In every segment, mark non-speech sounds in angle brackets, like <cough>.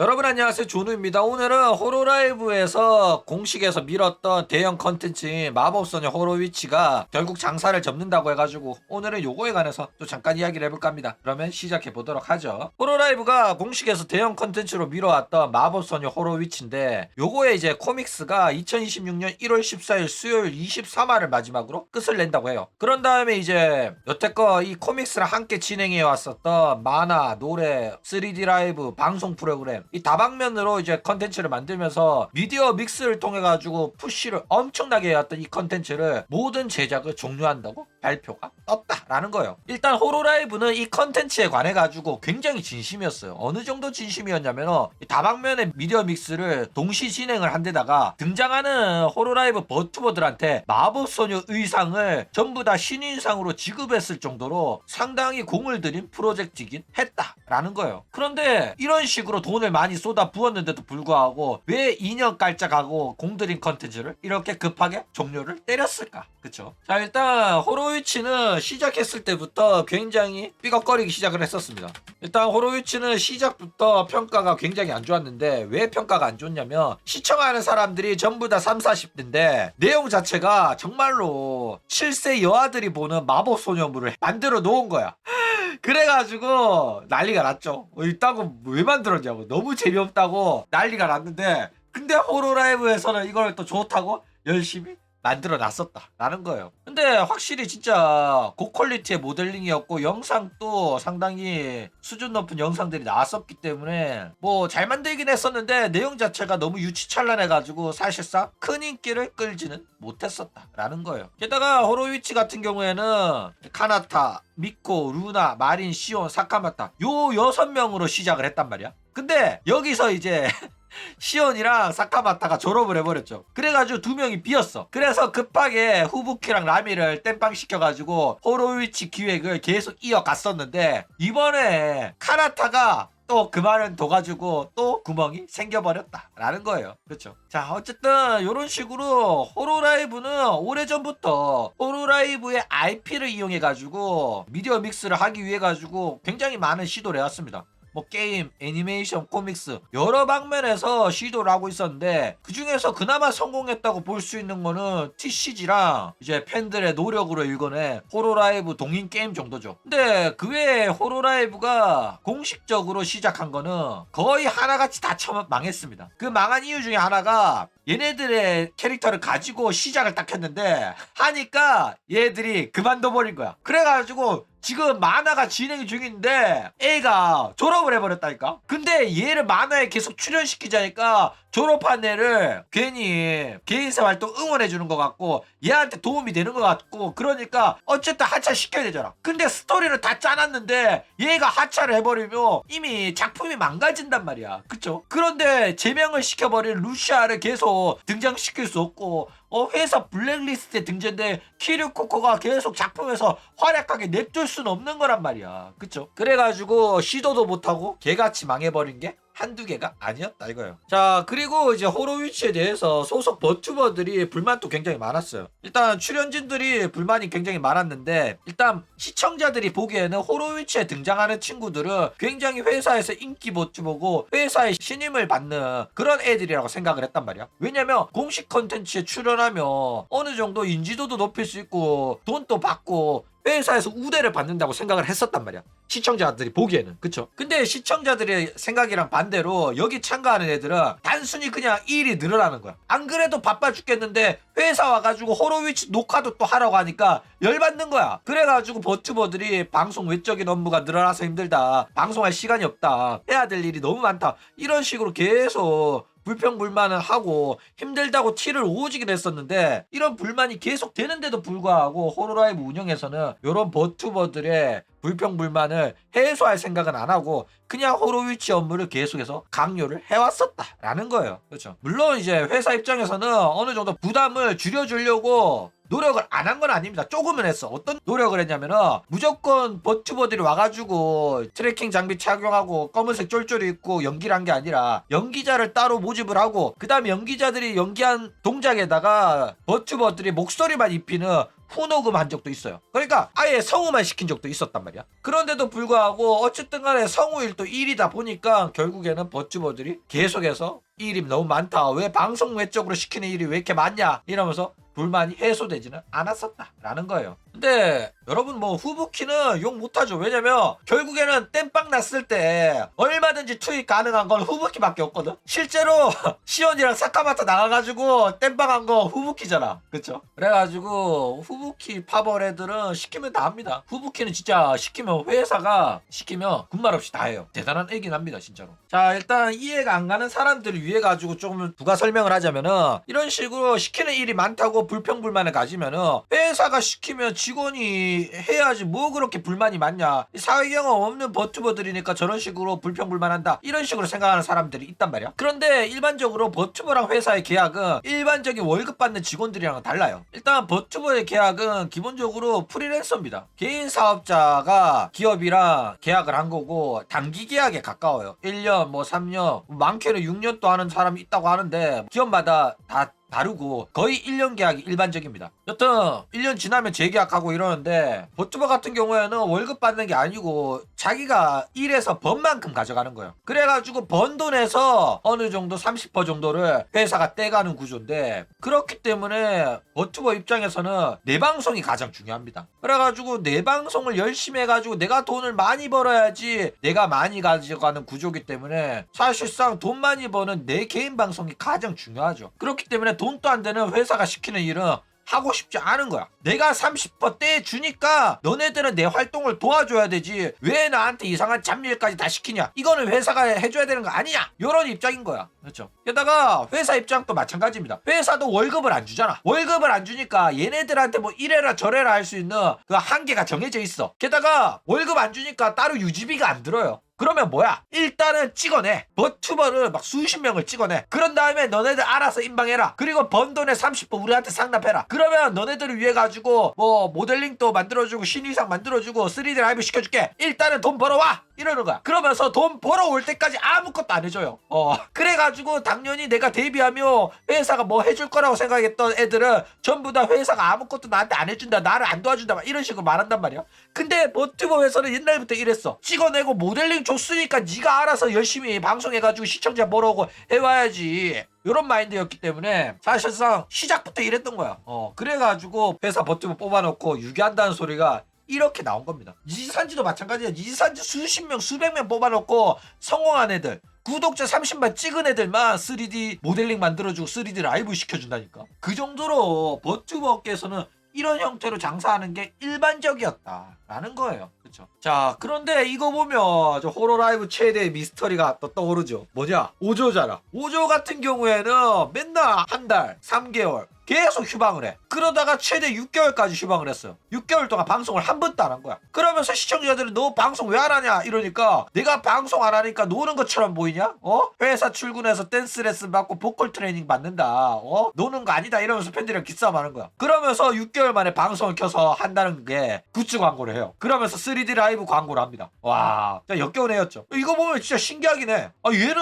여러분 안녕하세요. 조누입니다. 오늘은 호로라이브에서 공식에서 밀었던 대형 컨텐츠인 마법소녀 호로위치가 결국 장사를 접는다고 해가지고 오늘은 요거에 관해서 또 잠깐 이야기를 해볼까 합니다. 그러면 시작해 보도록 하죠. 호로라이브가 공식에서 대형 컨텐츠로 밀어왔던 마법소녀 호로위치인데 요거에 이제 코믹스가 2026년 1월 14일 수요일 23화를 마지막으로 끝을 낸다고 해요. 그런 다음에 이제 여태껏 이 코믹스랑 함께 진행해 왔었던 만화, 노래, 3D 라이브, 방송 프로그램 이 다방면으로 이제 컨텐츠를 만들면서 미디어 믹스를 통해 가지고 푸시를 엄청나게 해왔던 이 컨텐츠를 모든 제작을 종료한다고 발표가 떴다라는 거예요. 일단 호로라이브는 이 컨텐츠에 관해 가지고 굉장히 진심이었어요. 어느 정도 진심이었냐면 이 다방면의 미디어 믹스를 동시 진행을 한 데다가 등장하는 호로라이브 버투버들한테 마법소녀 의상을 전부 다 신인상으로 지급했을 정도로 상당히 공을 들인 프로젝트이긴 했다라는 거예요. 그런데 이런 식으로 돈을 많이 쏟아 부었는데도 불구하고 왜 2년 깔짝하고 공들인 컨텐츠를 이렇게 급하게 종료를 때렸을까? 그쵸? 자 일단 호로 위치는 시작했을 때부터 굉장히 삐걱거리기 시작을 했었습니다. 일단 호로위치는 시작부터 평가가 굉장히 안 좋았는데 왜 평가가 안 좋냐면 시청하는 사람들이 전부 다 3, 40대인데 내용 자체가 정말로 7세 여아들이 보는 마법 소녀물을 만들어 놓은 거야. <laughs> 그래가지고 난리가 났죠. 어, 이따고 왜 만들었냐고 너무 재미없다고 난리가 났는데 근데 호로라이브에서는 이걸 또 좋다고 열심히 만들어 놨었다라는 거예요. 근데 확실히 진짜 고퀄리티의 모델링이었고 영상도 상당히 수준 높은 영상들이 나왔었기 때문에 뭐 잘 만들긴 했었는데 내용 자체가 너무 유치찬란해가지고 사실상 큰 인기를 끌지는 못했었다라는 거예요. 게다가 호로위치 같은 경우에는 카나타, 미코, 루나, 마린, 시온, 사카마타 요 여섯 명으로 시작을 했단 말이야. 근데 여기서 이제 <laughs> 시온이랑 사카마타가 졸업을 해버렸죠. 그래가지고 두 명이 비었어. 그래서 급하게 후부키랑 라미를 땜빵 시켜가지고 호로위치 기획을 계속 이어갔었는데 이번에 카나타가 또 그만은 둬가지고 또 구멍이 생겨버렸다라는 거예요. 그렇죠. 자 어쨌든 이런 식으로 호로라이브는 오래전부터 호로라이브의 IP를 이용해가지고 미디어 믹스를 하기 위해 가지고 굉장히 많은 시도를 해왔습니다. 뭐 게임, 애니메이션, 코믹스 여러 방면에서 시도를 하고 있었는데 그 중에서 그나마 성공했다고 볼 수 있는 거는 TCG랑 이제 팬들의 노력으로 일궈낸 호로라이브 동인 게임 정도죠. 근데 그 외에 호로라이브가 공식적으로 시작한 거는 거의 하나같이 다 망했습니다. 그 망한 이유 중에 하나가 얘네들의 캐릭터를 가지고 시작을 딱 했는데 하니까 얘들이 그만둬 버린 거야. 그래가지고 지금 만화가 진행 중인데 애가 졸업을 해버렸다니까. 근데 얘를 만화에 계속 출연시키자니까 졸업한 애를 괜히 개인사 활동 응원해 주는 것 같고 얘한테 도움이 되는 것 같고 그러니까 어쨌든 하차 시켜야 되잖아. 근데 스토리를 다 짜놨는데 얘가 하차를 해버리면 이미 작품이 망가진단 말이야. 그쵸? 그런데 제명을 시켜버린 루시아를 계속 등장시킬 수 없고 어 회사 블랙리스트에 등재된 키류코코가 계속 작품에서 활약하게 냅둘 수는 없는 거란 말이야. 그쵸? 그래가지고 시도도 못하고 개같이 망해버린 게 한두 개가 아니었다 이거예요. 자 그리고 이제 호로위치에 대해서 소속 버튜버들이 불만도 굉장히 많았어요. 일단 출연진들이 불만이 굉장히 많았는데 일단 시청자들이 보기에는 호로위치에 등장하는 친구들은 굉장히 회사에서 인기 버튜버고 회사의 신임을 받는 그런 애들이라고 생각을 했단 말이야. 왜냐면 공식 컨텐츠에 출연하면 어느 정도 인지도도 높일 수 있고 돈도 받고 회사에서 우대를 받는다고 생각을 했었단 말이야. 시청자들이 보기에는. 그쵸? 근데 시청자들의 생각이랑 반대로 여기 참가하는 애들은 단순히 그냥 일이 늘어나는 거야. 안 그래도 바빠 죽겠는데 회사 와가지고 호로위치 녹화도 또 하라고 하니까 열받는 거야. 그래가지고 버튜버들이 방송 외적인 업무가 늘어나서 힘들다. 방송할 시간이 없다. 해야 될 일이 너무 많다. 이런 식으로 계속 불평불만을 하고 힘들다고 티를 오지게 냈었는데 이런 불만이 계속 되는데도 불구하고 호로라이브 운영에서는 이런 버튜버들의 불평불만을 해소할 생각은 안 하고 그냥 호로위치 업무를 계속해서 강요를 해왔었다라는 거예요. 그렇죠. 물론 이제 회사 입장에서는 어느 정도 부담을 줄여주려고 노력을 안 한 건 아닙니다. 조금은 했어. 어떤 노력을 했냐면은 무조건 버튜버들이 와가지고 트래킹 장비 착용하고 검은색 쫄쫄이 입고 연기를 한 게 아니라 연기자를 따로 모집을 하고 그 다음에 연기자들이 연기한 동작에다가 버튜버들이 목소리만 입히는 후노금 한 적도 있어요. 그러니까 아예 성우만 시킨 적도 있었단 말이야. 그런데도 불구하고 어쨌든 간에 성우일 또 일이다 보니까 결국에는 버튜버들이 계속해서 일이 너무 많다. 왜 방송 외적으로 시키는 일이 왜 이렇게 많냐? 이러면서 불만이 해소되지는 않았었다라는 거예요. 근데 여러분 뭐 후부키는 욕 못하죠. 왜냐면 결국에는 땜빵 났을 때 얼마든지 투입 가능한 건 후부키밖에 없거든. 실제로 <laughs> 시온이랑 사카마타 나가가지고 땜빵한 거 후부키잖아. 그쵸? 그래가지고 후부키 파벌 애들은 시키면 다 합니다. 후부키는 진짜 시키면 회사가 시키면 군말 없이 다 해요. 대단한 애긴 합니다 진짜로. 자 일단 이해가 안 가는 사람들을 위해 가지고 조금 부가 설명을 하자면은 이런 식으로 시키는 일이 많다고 불평불만을 가지면은 회사가 시키면 직원이 해야지 뭐 그렇게 불만이 많냐. 사회 경험 없는 버튜버들이니까 저런 식으로 불평불만한다. 이런 식으로 생각하는 사람들이 있단 말이야. 그런데 일반적으로 버튜버랑 회사의 계약은 일반적인 월급 받는 직원들이랑은 달라요. 일단 버튜버의 계약은 기본적으로 프리랜서입니다. 개인 사업자가 기업이랑 계약을 한 거고 단기 계약에 가까워요. 1년 뭐 3년 많게는 6년도 하는 사람이 있다고 하는데 기업마다 다 다르고 거의 1년 계약이 일반적입니다. 여튼 1년 지나면 재계약하고 이러는데 버튜버 같은 경우에는 월급 받는 게 아니고 자기가 일해서 번 만큼 가져가는 거예요. 그래가지고 번 돈에서 어느 정도 30% 정도를 회사가 떼가는 구조인데 그렇기 때문에 버튜버 입장에서는 내 방송이 가장 중요합니다. 그래가지고 내 방송을 열심히 해가지고 내가 돈을 많이 벌어야지 내가 많이 가져가는 구조기 때문에 사실상 돈 많이 버는 내 개인 방송이 가장 중요하죠. 그렇기 때문에 돈도 안 되는 회사가 시키는 일은 하고 싶지 않은 거야. 내가 30% 떼 주니까 너네들은 내 활동을 도와줘야 되지. 왜 나한테 이상한 잡일까지 다 시키냐? 이거는 회사가 해줘야 되는 거 아니냐? 이런 입장인 거야. 그렇죠. 게다가 회사 입장도 마찬가지입니다. 회사도 월급을 안 주잖아. 월급을 안 주니까 얘네들한테 뭐 이래라 저래라 할 수 있는 그 한계가 정해져 있어. 게다가 월급 안 주니까 따로 유지비가 안 들어요. 그러면 뭐야? 일단은 찍어내. 버튜버를 막 수십 명을 찍어내. 그런 다음에 너네들 알아서 인방해라. 그리고 번 돈의 30% 우리한테 상납해라. 그러면 너네들을 위해 가지고 뭐 모델링도 만들어주고 신의상 만들어주고 3D 라이브 시켜줄게. 일단은 돈 벌어와. 이러는 거야. 그러면서 돈 벌어올 때까지 아무것도 안 해줘요. 어. 그래가지고 당연히 내가 데뷔하면 회사가 뭐 해줄 거라고 생각했던 애들은 전부 다 회사가 아무것도 나한테 안 해준다. 나를 안 도와준다. 막 이런 식으로 말한단 말이야. 근데 버튜버 회사는 옛날부터 이랬어. 찍어내고 모델링 줬으니까 네가 알아서 열심히 방송해가지고 시청자 벌어오고 해와야지. 이런 마인드였기 때문에 사실상 시작부터 이랬던 거야. 어 그래가지고 회사 버티고 뽑아놓고 유기한다는 소리가 이렇게 나온 겁니다. 이지산지도 마찬가지야. 이지산지 수십 명, 수백 명 뽑아놓고 성공한 애들. 구독자 30만 찍은 애들만 3D 모델링 만들어주고 3D 라이브 시켜준다니까. 그 정도로 버튜버 업계에서는 이런 형태로 장사하는 게 일반적이었다라는 거예요. 그렇죠. 자, 그런데 이거 보면 저 호러 라이브 최대 미스터리가 또 떠오르죠. 뭐냐? 오조잖아. 오조 같은 경우에는 맨날 한 달, 3개월 계속 휴방을 해. 그러다가 최대 6개월까지 휴방을 했어요. 6개월 동안 방송을 한 번도 안 한 거야. 그러면서 시청자들은 너 방송 왜 안 하냐 이러니까 내가 방송 안 하니까 노는 것처럼 보이냐? 어? 회사 출근해서 댄스 레슨 받고 보컬 트레이닝 받는다. 어? 노는 거 아니다 이러면서 팬들이랑 기싸움 하는 거야. 그러면서 6개월 만에 방송을 켜서 한다는 게 굿즈 광고를 해요. 그러면서 3D 라이브 광고를 합니다. 와, 진짜 역겨운 애였죠. 이거 보면 진짜 신기하긴 해. 아, 얘는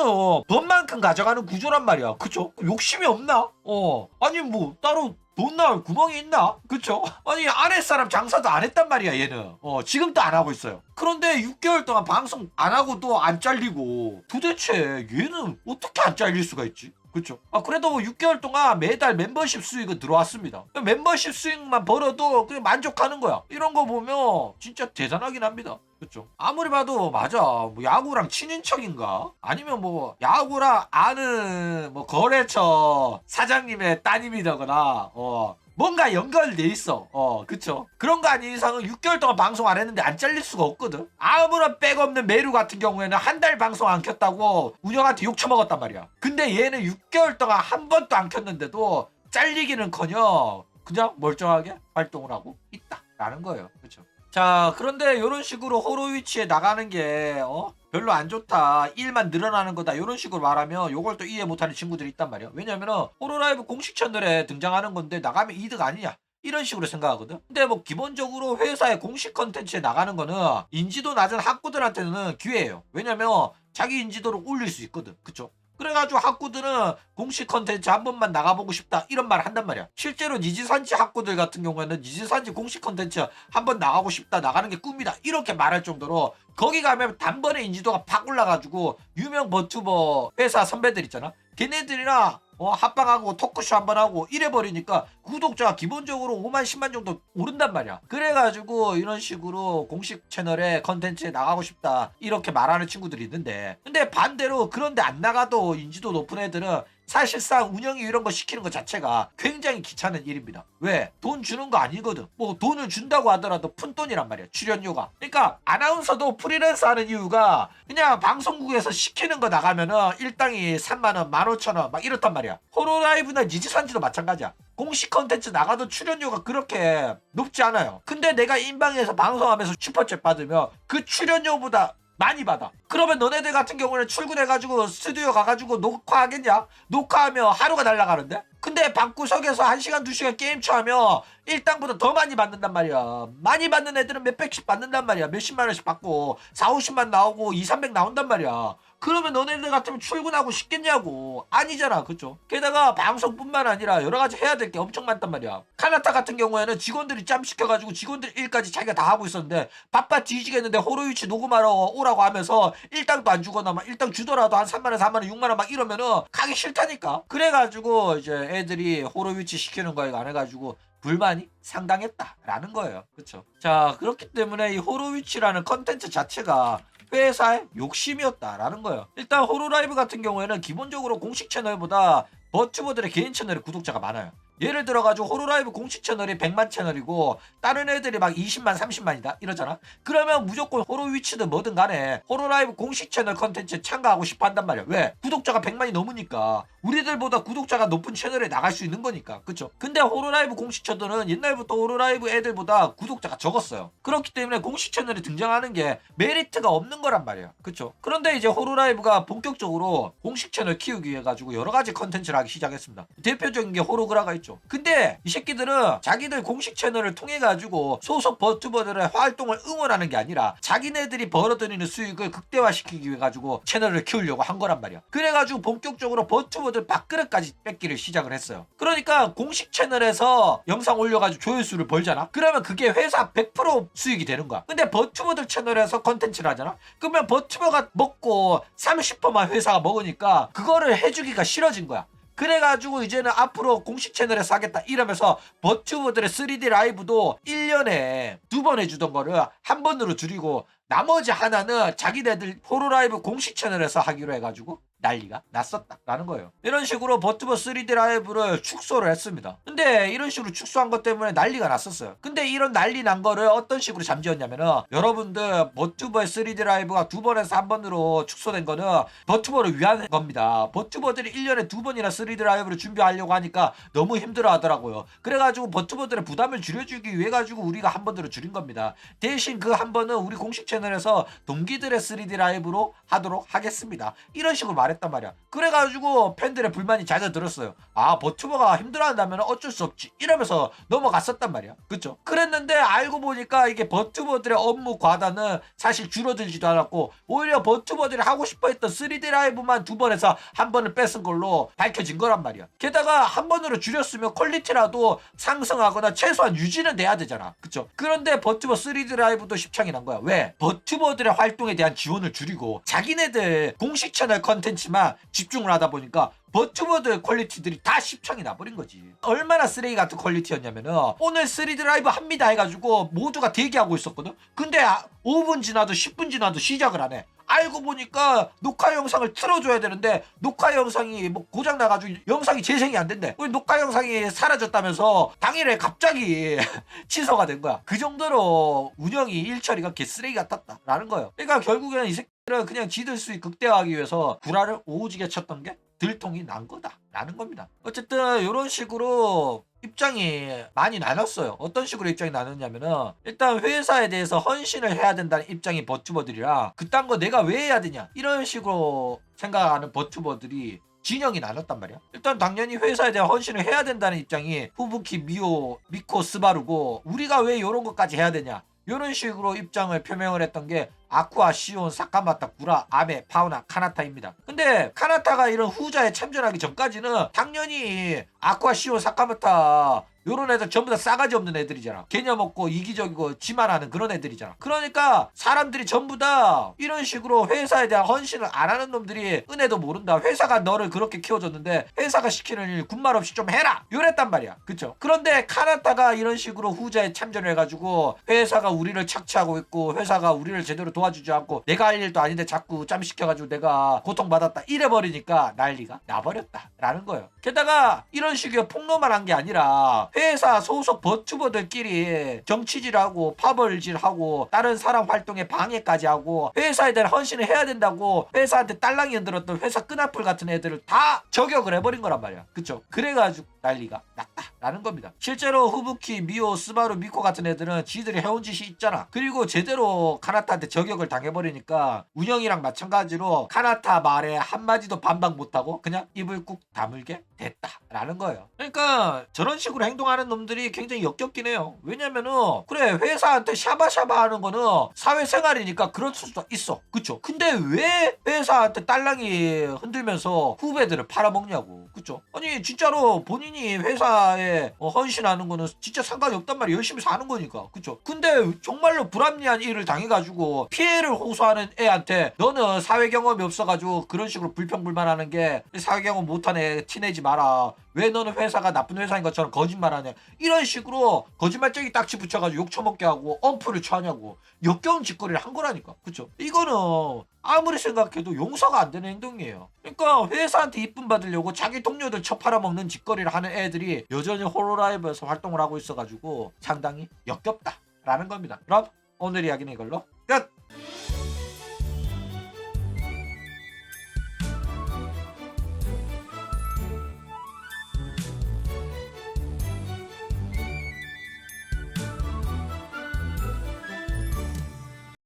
번만큼 가져가는 구조란 말이야. 그쵸? 욕심이 없나? 어. 아니, 뭐, 따로 돈 나올 구멍이 있나? 그쵸? 아니, 아랫사람 장사도 안 했단 말이야, 얘는. 어, 지금도 안 하고 있어요. 그런데 6개월 동안 방송 안 하고 또 안 잘리고 도대체 얘는 어떻게 안 잘릴 수가 있지? 그쵸? 아, 그래도 6개월 동안 매달 멤버십 수익은 들어왔습니다. 멤버십 수익만 벌어도 그냥 만족하는 거야. 이런 거 보면 진짜 대단하긴 합니다. 그쵸? 아무리 봐도 맞아. 뭐 야구랑 친인척인가? 아니면 뭐 야구랑 아는 뭐 거래처 사장님의 따님이라거나 어 뭔가 연결돼 있어. 어, 그쵸. 그런 거 아닌 이상은 6개월 동안 방송 안 했는데 안 잘릴 수가 없거든. 아무런 백 없는 메루 같은 경우에는 한 달 방송 안 켰다고 운영한테 욕 처먹었단 말이야. 근데 얘는 6개월 동안 한 번도 안 켰는데도 잘리기는 커녕 그냥 멀쩡하게 활동을 하고 있다라는 거예요. 그쵸. 자, 그런데 이런 식으로 호로위치에 나가는 게, 어? 별로 안 좋다. 일만 늘어나는 거다. 이런 식으로 말하면 요걸 또 이해 못하는 친구들이 있단 말이야. 왜냐면은 호로라이브 공식 채널에 등장하는 건데 나가면 이득 아니냐. 이런 식으로 생각하거든. 근데 뭐 기본적으로 회사의 공식 컨텐츠에 나가는 거는 인지도 낮은 학구들한테는 기회예요. 왜냐면 자기 인지도를 올릴 수 있거든. 그쵸? 그래가지고 학구들은 공식 컨텐츠 한 번만 나가보고 싶다 이런 말 한단 말이야. 실제로 니지산지 학구들 같은 경우에는 니지산지 공식 컨텐츠 한 번 나가고 싶다 나가는 게 꿈이다 이렇게 말할 정도로 거기 가면 단번에 인지도가 팍 올라가지고 유명 버튜버 회사 선배들 있잖아. 걔네들이랑 어, 합방하고 토크쇼 한 번 하고 이래버리니까 구독자가 기본적으로 5만 10만 정도 오른단 말이야. 그래가지고 이런 식으로 공식 채널에 컨텐츠에 나가고 싶다 이렇게 말하는 친구들이 있는데 근데 반대로 그런데 안 나가도 인지도 높은 애들은 사실상 운영이 이런 거 시키는 것 자체가 굉장히 귀찮은 일입니다. 왜? 돈 주는 거 아니거든. 뭐 돈을 준다고 하더라도 푼돈이란 말이야. 출연료가. 그러니까 아나운서도 프리랜서 하는 이유가 그냥 방송국에서 시키는 거 나가면은 일당이 3만 원, 15,000원 막 이렇단 말이야. 호로라이브나 니지산지도 마찬가지야. 공식 컨텐츠 나가도 출연료가 그렇게 높지 않아요. 근데 내가 인방에서 방송하면서 슈퍼챗 받으면 그 출연료보다 많이 받아. 그러면 너네들 같은 경우는 출근해가지고 스튜디오 가가지고 녹화하겠냐? 녹화하면 하루가 날라가는데? 근데 방구석에서 1시간, 2시간 게임쳐 하면 일당보다 더 많이 받는단 말이야. 많이 받는 애들은 몇백씩 받는단 말이야. 몇십만 원씩 받고 4, 50만 나오고 2, 300 나온단 말이야. 그러면 너네들 같으면 출근하고 싶겠냐고. 아니잖아. 그쵸? 게다가 방송뿐만 아니라 여러 가지 해야 될 게 엄청 많단 말이야. 카나타 같은 경우에는 직원들이 짬 시켜가지고 직원들 일까지 자기가 다 하고 있었는데 바빠 뒤지겠는데 호로위치 녹음하러 오라고 하면서 일당도 안 주거나 막 일당 주더라도 한 3만원, 4만원, 6만원 막 이러면은 가기 싫다니까. 그래가지고 이제 애들이 호로위치 시키는 거에 관해가지고 불만이 상당했다라는 거예요. 그쵸? 자, 그렇기 때문에 이 호로위치라는 컨텐츠 자체가 회사의 욕심이었다라는 거예요. 일단 호로라이브 같은 경우에는 기본적으로 공식 채널보다 버튜버들의 개인 채널에 구독자가 많아요. 예를 들어가지고 호로라이브 공식 채널이 100만 채널이고 다른 애들이 막 20만 30만이다? 이러잖아? 그러면 무조건 호로위치든 뭐든 간에 호로라이브 공식 채널 컨텐츠에 참가하고 싶어 한단 말이야. 왜? 구독자가 100만이 넘으니까. 우리들보다 구독자가 높은 채널에 나갈 수 있는 거니까. 그쵸? 근데 호로라이브 공식 채널은 옛날부터 호로라이브 애들보다 구독자가 적었어요. 그렇기 때문에 공식 채널에 등장하는 게 메리트가 없는 거란 말이야. 그쵸? 그런데 이제 호로라이브가 본격적으로 공식 채널 키우기 위해 가지고 여러 가지 컨텐츠를 하기 시작했습니다. 대표적인 게 호로그라가 있죠 근데 이 새끼들은 자기들 공식 채널을 통해 가지고 소속 버튜버들의 활동을 응원하는 게 아니라 자기네들이 벌어들이는 수익을 극대화시키기 위해 가지고 채널을 키우려고 한 거란 말이야. 그래가지고 본격적으로 버튜버들 밥그릇까지 뺏기를 시작을 했어요. 그러니까 공식 채널에서 영상 올려가지고 조회수를 벌잖아? 그러면 그게 회사 100% 수익이 되는 거야. 근데 버튜버들 채널에서 컨텐츠를 하잖아? 그러면 버튜버가 먹고 30%만 회사가 먹으니까 그거를 해주기가 싫어진 거야 그래가지고 이제는 앞으로 공식 채널에서 하겠다 이러면서 버튜버들의 3D 라이브도 1년에 두 번 해주던 거를 한 번으로 줄이고 나머지 하나는 자기네들 호로라이브 공식 채널에서 하기로 해가지고 난리가 났었다라는 거예요. 이런 식으로 버튜버 3D 라이브를 축소를 했습니다. 근데 이런 식으로 축소한 것 때문에 난리가 났었어요. 근데 이런 난리 난 거를 어떤 식으로 잠재웠냐면은 여러분들 버튜버의 3D 라이브가 두 번에서 한 번으로 축소된 거는 버튜버를 위한 겁니다. 버튜버들이 1년에 두 번이나 3D 라이브를 준비하려고 하니까 너무 힘들어 하더라고요. 그래가지고 버튜버들의 부담을 줄여주기 위해 가지고 우리가 한 번으로 줄인 겁니다. 대신 그 한 번은 우리 공식 채널에서 동기들의 3D 라이브로 하도록 하겠습니다. 이런 식으로 말 했단 말이야. 그래가지고 팬들의 불만이 잦아들었어요. 아 버튜버가 힘들어한다면 어쩔 수 없지 이러면서 넘어갔었단 말이야. 그쵸? 그랬는데 알고 보니까 이게 버튜버들의 업무 과다는 사실 줄어들지도 않았고 오히려 버튜버들이 하고 싶어했던 3D 라이브만 두 번에서 한 번을 뺏은 걸로 밝혀진 거란 말이야. 게다가 한 번으로 줄였으면 퀄리티라도 상승하거나 최소한 유지는 돼야 되잖아. 그쵸? 그런데 버튜버 3D 라이브도 십창이 난 거야. 왜? 버튜버들의 활동에 대한 지원을 줄이고 자기네들 공식 채널 컨텐츠 만 집중을 하다 보니까 버튜버들 퀄리티들이 다 십창이 나버린 거지. 얼마나 쓰레기 같은 퀄리티였냐면은 오늘 3D 라이브 합니다 해가지고 모두가 대기하고 있었거든. 근데 아, 5분 지나도 10분 지나도 시작을 안 해. 알고 보니까 녹화 영상을 틀어줘야 되는데 녹화 영상이 뭐 고장 나가지고 영상이 재생이 안 된대. 그 녹화 영상이 사라졌다면서 당일에 갑자기 <laughs> 취소가 된 거야. 그 정도로 운영이 일처리가 개쓰레기 같았다라는 거예요. 그러니까 결국에는 이 새끼들은 그냥 지들 수익 극대화하기 위해서 구라를 오지게 쳤던 게 들통이 난 거다라는 겁니다. 어쨌든 이런 식으로 입장이 많이 나눴어요. 어떤 식으로 입장이 나눴냐면은 일단 회사에 대해서 헌신을 해야 된다는 입장이 버튜버들이라 그딴 거 내가 왜 해야 되냐 이런 식으로 생각하는 버튜버들이 진영이 나눴단 말이야. 일단 당연히 회사에 대한 헌신을 해야 된다는 입장이 후부키, 미오, 미코, 스바루고 우리가 왜 이런 것까지 해야 되냐 이런 식으로 입장을 표명을 했던 게 아쿠아, 시온, 사카마타, 구라, 아메, 파우나, 카나타입니다. 근데 카나타가 이런 후자에 참전하기 전까지는 당연히 아쿠아, 시온, 사카마타 요런 애들 전부 다 싸가지 없는 애들이잖아. 개념 없고 이기적이고 지만 하는 그런 애들이잖아. 그러니까 사람들이 전부 다 이런 식으로 회사에 대한 헌신을 안 하는 놈들이 은혜도 모른다. 회사가 너를 그렇게 키워줬는데 회사가 시키는 일 군말 없이 좀 해라. 요랬단 말이야. 그쵸? 그런데 카나타가 이런 식으로 후자에 참전을 해가지고 회사가 우리를 착취하고 있고 회사가 우리를 제대로 도와주지 않고 내가 할 일도 아닌데 자꾸 짬시켜가지고 내가 고통받았다 이래버리니까 난리가 나버렸다 라는 거예요 게다가 이런 식의 폭로만 한 게 아니라 회사 소속 버튜버들끼리 정치질하고 파벌질하고 다른 사람 활동에 방해까지 하고 회사에 대한 헌신을 해야 된다고 회사한테 딸랑이 흔들었던 회사 끈앞풀 같은 애들을 다 저격을 해버린 거란 말이야. 그쵸? 그래가지고 난리가 났다라는 겁니다. 실제로 후부키 미오 스바루 미코 같은 애들은 지들이 해온 짓이 있잖아. 그리고 제대로 카나타한테 저격을 당해버리니까 운영이랑 마찬가지로 카나타 말에 한마디도 반박 못하고 그냥 입을 꾹 다물게 됐다 라는 거예요. 그러니까 저런 식으로 행동하는 놈들이 굉장히 역겹긴 해요. 왜냐면은 그래 회사한테 샤바샤바 하는 거는 사회생활이니까 그럴 수도 있어. 그쵸? 근데 왜 회사한테 딸랑이 흔들면서 후배들을 팔아먹냐고. 그쵸? 아니 진짜로 본인이 회사에 어, 헌신하는 거는 진짜 상관이 없단 말이야 열심히 사는 거니까. 그쵸? 근데 정말로 불합리한 일을 당해가지고 피해를 호소하는 애한테 너는 사회 경험이 없어가지고 그런 식으로 불평불만하는 게 사회 경험 애 티내지 마라 왜 너는 회사가 나쁜 회사인 것처럼 거짓말하냐 이런 식으로 거짓말쟁이 딱지 붙여가지고 욕 처먹게 하고 엄프를 쳐하냐고. 역겨운 짓거리를 한 거라니까. 그쵸? 이거는 아무리 생각해도 용서가 안 되는 행동이에요. 그러니까 회사한테 이쁨 받으려고 자기 동료들 쳐 팔아먹는 짓거리를 하는 애들이 여전히 홀로라이브에서 활동을 하고 있어가지고 상당히 역겹다라는 겁니다. 그럼 오늘 이야기는 이걸로 끝